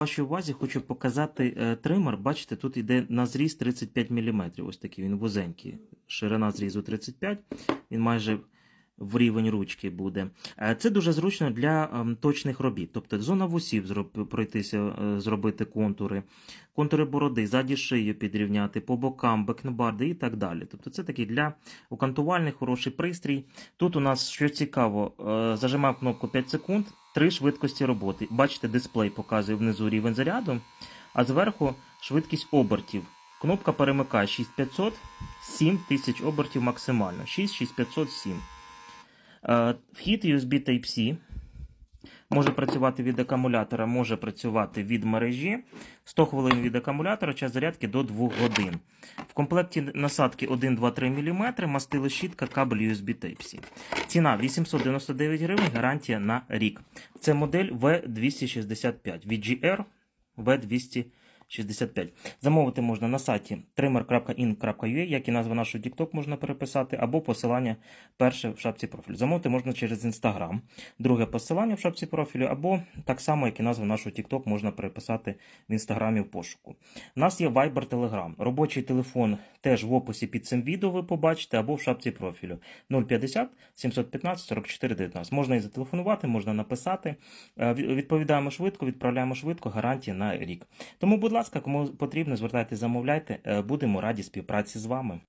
Вашій увазі хочу показати е, тример. Бачите, тут йде на зріз 35 мм. Ось такий він вузенький. Ширина зрізу 35, він майже в рівень ручки буде. Е, Це дуже зручно для ем, точних робіт. Тобто зона вусів пройтися, е, зробити контури, контури бороди, ззаді шию підрівняти, по бокам, бекнебарди і так далі. Тобто це такий для окантувальний хороший пристрій. Тут у нас, що цікаво, е, зажимав кнопку 5 секунд, три швидкості роботи. Бачите, дисплей показує внизу рівень заряду, а зверху швидкість обертів. Кнопка перемикає 6500, 7000 обертів максимально. 6, 6500, 7. Е, Вхід USB Type-C. Може працювати від акумулятора, може працювати від мережі. 100 хвилин від акумулятора, час зарядки до 2 годин. В комплекті насадки 1, 2, 3 мм, мастило щітка, кабель USB Type-C. Ціна 899 гривень, гарантія на рік. Це модель V265 VGR V265. Замовити можна на сайті trimmer.in.ua, як і назва нашого TikTok можна переписати, або посилання перше в шапці профілю. Замовити можна через Instagram, друге посилання в шапці профілю, або так само, як і назва нашого TikTok можна переписати в інстаграмі в пошуку. У нас є Viber Telegram. Робочий телефон теж в описі під цим відео ви побачите, або в шапці профілю 050 715 44 19. Можна і зателефонувати, можна написати. Е, Відповідаємо швидко, відправляємо швидко, гарантія на рік. Тому, будь ласка, кому потрібно, звертайте, замовляйте. Е, Будемо раді співпраці з вами.